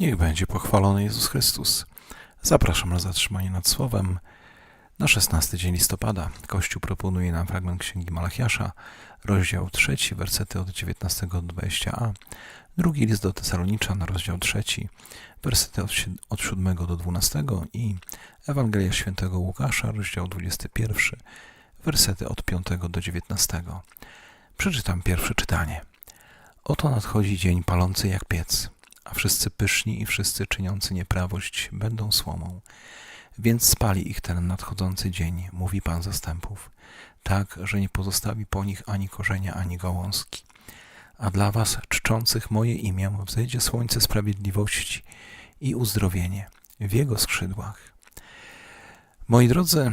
Niech będzie pochwalony Jezus Chrystus. Zapraszam na zatrzymanie nad Słowem. Na 16 dzień listopada Kościół proponuje nam fragment Księgi Malachiasza, rozdział 3, wersety od 19 do 20a, drugi list do Tesaloniczan, rozdział 3, wersety od, si- od 7 do 12 i Ewangelia Świętego Łukasza, rozdział 21, wersety od 5 do 19. Przeczytam pierwsze czytanie. Oto nadchodzi dzień palący jak piec, a wszyscy pyszni i wszyscy czyniący nieprawość będą słomą. Więc spali ich ten nadchodzący dzień, mówi Pan zastępów, tak, że nie pozostawi po nich ani korzenia, ani gałązki. A dla was, czczących moje imię, wzejdzie słońce sprawiedliwości i uzdrowienie w jego skrzydłach. Moi drodzy,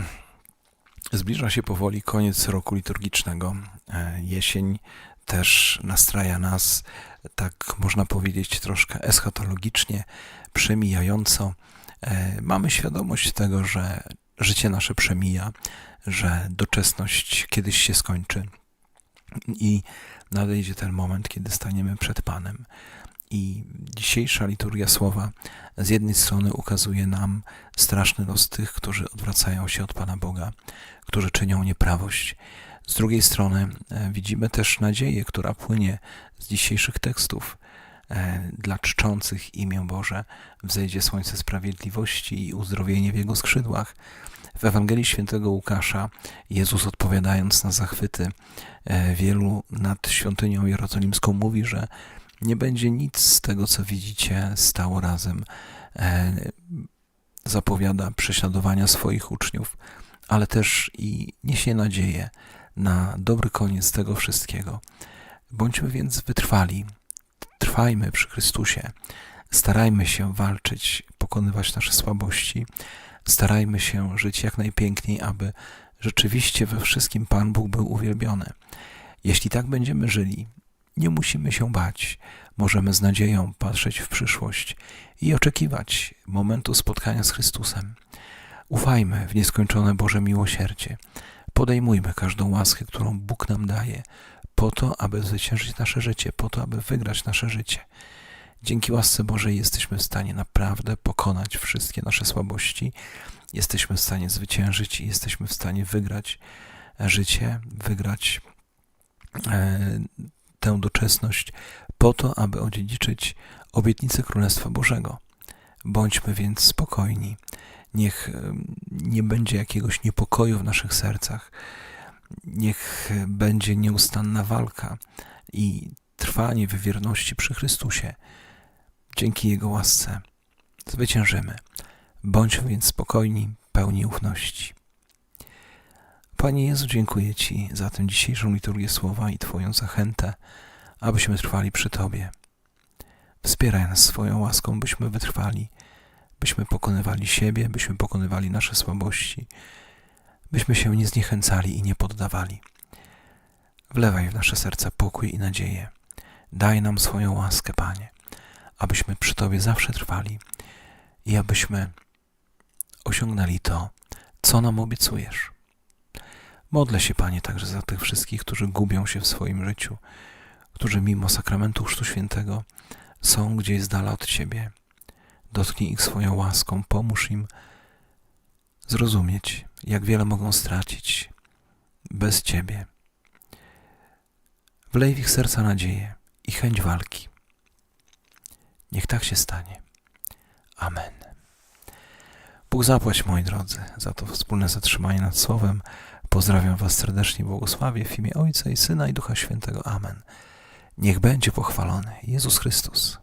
zbliża się powoli koniec roku liturgicznego. E, Jesień też nastraja nas, tak można powiedzieć, troszkę eschatologicznie, przemijająco. E, Mamy świadomość tego, że życie nasze przemija, że doczesność kiedyś się skończy i nadejdzie ten moment, kiedy staniemy przed Panem. I dzisiejsza liturgia słowa z jednej strony ukazuje nam straszny los tych, którzy odwracają się od Pana Boga, którzy czynią nieprawość. Z drugiej strony e, widzimy też nadzieję, która płynie z dzisiejszych tekstów. E, Dla czczących imię Boże wzejdzie słońce sprawiedliwości i uzdrowienie w jego skrzydłach. W Ewangelii Świętego Łukasza Jezus odpowiadając na zachwyty e, wielu nad świątynią jerozolimską mówi, że nie będzie nic z tego, co widzicie, stało razem. E, Zapowiada prześladowania swoich uczniów, ale też i niesie nadzieję na dobry koniec tego wszystkiego. Bądźmy więc wytrwali, trwajmy przy Chrystusie, starajmy się walczyć, pokonywać nasze słabości, starajmy się żyć jak najpiękniej, aby rzeczywiście we wszystkim Pan Bóg był uwielbiony. Jeśli tak będziemy żyli, nie musimy się bać, możemy z nadzieją patrzeć w przyszłość i oczekiwać momentu spotkania z Chrystusem. Ufajmy w nieskończone Boże miłosierdzie. Podejmujmy każdą łaskę, którą Bóg nam daje, po to, aby zwyciężyć nasze życie, po to, aby wygrać nasze życie. Dzięki łasce Bożej jesteśmy w stanie naprawdę pokonać wszystkie nasze słabości, jesteśmy w stanie zwyciężyć i jesteśmy w stanie wygrać życie, wygrać e, tę doczesność, po to, aby odziedziczyć obietnicę Królestwa Bożego. Bądźmy więc spokojni. Niech nie będzie jakiegoś niepokoju w naszych sercach. Niech będzie nieustanna walka i trwanie w wierności przy Chrystusie. Dzięki Jego łasce zwyciężymy. Bądźmy więc spokojni, pełni ufności. Panie Jezu, dziękuję Ci za tę dzisiejszą liturgię słowa i Twoją zachętę, abyśmy trwali przy Tobie. Wspieraj nas swoją łaską, byśmy wytrwali, byśmy pokonywali siebie, byśmy pokonywali nasze słabości, byśmy się nie zniechęcali i nie poddawali. Wlewaj w nasze serca pokój i nadzieję. Daj nam swoją łaskę, Panie, abyśmy przy Tobie zawsze trwali i abyśmy osiągnęli to, co nam obiecujesz. Modlę się, Panie, także za tych wszystkich, którzy gubią się w swoim życiu, którzy mimo sakramentu Chrztu Świętego są gdzieś z dala od Ciebie. Dotknij ich swoją łaską, pomóż im zrozumieć, jak wiele mogą stracić bez Ciebie. Wlej w ich serca nadzieję i chęć walki. Niech tak się stanie. Amen. Bóg zapłać, moi drodzy, za to wspólne zatrzymanie nad Słowem. Pozdrawiam Was serdecznie, błogosławię w imię Ojca i Syna i Ducha Świętego. Amen. Niech będzie pochwalony Jezus Chrystus.